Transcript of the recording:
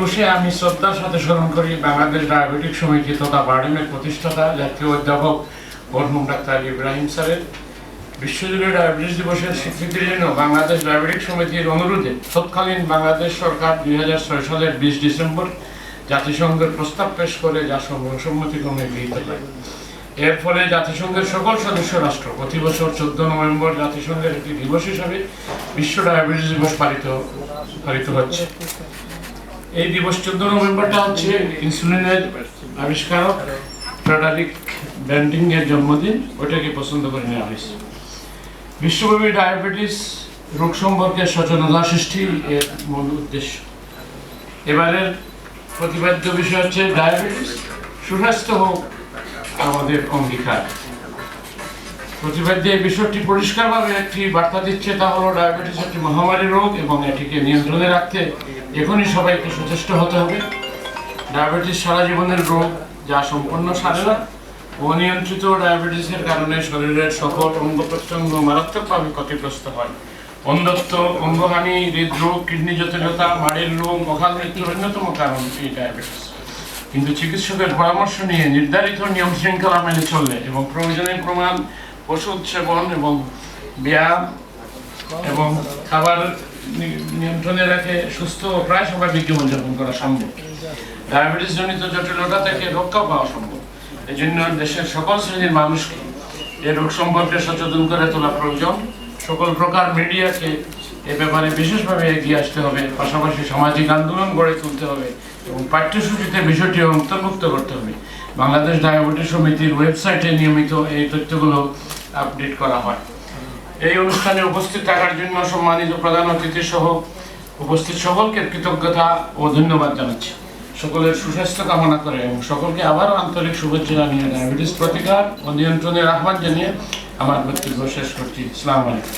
বসে আমি শ্রদ্ধার সাথে স্মরণ করি বাংলাদেশ ডায়াবেটিক সমিতি তথা বার্ডেনের প্রতিষ্ঠাতা, জাতীয় অধ্যাপক মরহুম ডাক্তার ইব্রাহিম স্যারের। বিশ্বজুড়ে ডায়াবেটিস দিবসের স্বীকৃতির জন্য বাংলাদেশ ডায়াবেটিক সমিতির অনুরোধে। তৎকালীন বাংলাদেশ সরকার দুই হাজার ছয় সালের বিশ ডিসেম্বর জাতিসংঘের প্রস্তাব পেশ করে যা সর্বসম্মতিক্রমে গৃহীত হয়। এর ফলে জাতিসংঘের সকল সদস্য রাষ্ট্র প্রতি বছর চোদ্দ নভেম্বর জাতিসংঘের একটি দিবস হিসাবে বিশ্ব ডায়াবেটিস দিবস পালিত পালিত হচ্ছে। এই দিবস চোদ্দ নভেম্বরটা হচ্ছে ইনসুলিনের আবিষ্কারক ফ্রেডারিক ব্যান্ডিং এর জন্মদিন। ওইটাকে পছন্দ করে নেওয়া হয়েছে। বিশ্বব্যাপী ডায়াবেটিস রোগ সম্পর্কে সচেতনতা সৃষ্টি এর মূল উদ্দেশ্য। এবারের প্রতিপাদ্য বিষয় হচ্ছে ডায়াবেটিস সুস্বাস্থ্য হোক আমাদের অঙ্গীকার। প্রতিবাদ্য এই বিষয়টি পরিষ্কারভাবে একটি বার্তা দিচ্ছে তা হলো ডায়াবেটিস একটি মহামারী রোগ এবং এটিকে নিয়ন্ত্রণে রাখতে এখনই সবাইকে সচেষ্ট হতে হবে। ডায়াবেটিস সারা জীবনের রোগ, যা সম্পূর্ণ সারে না। অনিয়ন্ত্রিত ডায়াবেটিসের কারণে শরীরের সকল অঙ্গ প্রত্যঙ্গ মারাত্মকভাবে ক্ষতিগ্রস্ত হয়। অন্ধত্ব অঙ্গহানি হৃদরোগ, কিডনি জটিলতা, মাড়ির রোগ অকাল মৃত্যুর অন্যতম কারণ এই ডায়াবেটিস। কিন্তু চিকিৎসকের পরামর্শ নিয়ে নির্ধারিত নিয়ম শৃঙ্খলা মেনে চললে এবং প্রয়োজনীয় প্রমাণ ওষুধ সেবন এবং ব্যায়াম এবং খাবার নিয়ন্ত্রণে রেখে সুস্থ ও প্রায় স্বাভাবিক জীবনযাপন করা সম্ভব। ডায়াবেটিস জনিত জটিলতা থেকে রক্ষা পাওয়া সম্ভব। এই জন্য দেশের সকল শ্রেণির মানুষকে এই রোগ সম্পর্কে সচেতন করে তোলা প্রয়োজন। সকল প্রকার মিডিয়াকে এ ব্যাপারে বিশেষভাবে এগিয়ে আসতে হবে। পাশাপাশি সামাজিক আন্দোলন গড়ে তুলতে হবে এবং পাঠ্যসূচিতে বিষয়টি অন্তর্ভুক্ত করতে হবে। বাংলাদেশ ডায়াবেটিস সমিতির ওয়েবসাইটে নিয়মিত এই তথ্যগুলো আপডেট করা হয়। এই অনুষ্ঠানে উপস্থিত থাকার জন্য সম্মানিত প্রধান অতিথি সহ উপস্থিত সকলকে কৃতজ্ঞতা ও ধন্যবাদ জানাচ্ছি। সকলের সুস্বাস্থ্য কামনা করে এবং সকলকে আবারও আন্তরিক শুভেচ্ছা জানিয়ে ডায়াবেটিস প্রতিকার ও নিয়ন্ত্রণের আহ্বান জানিয়ে আমার বক্তব্য শেষ করছি। ইসলাম আলাইকুম।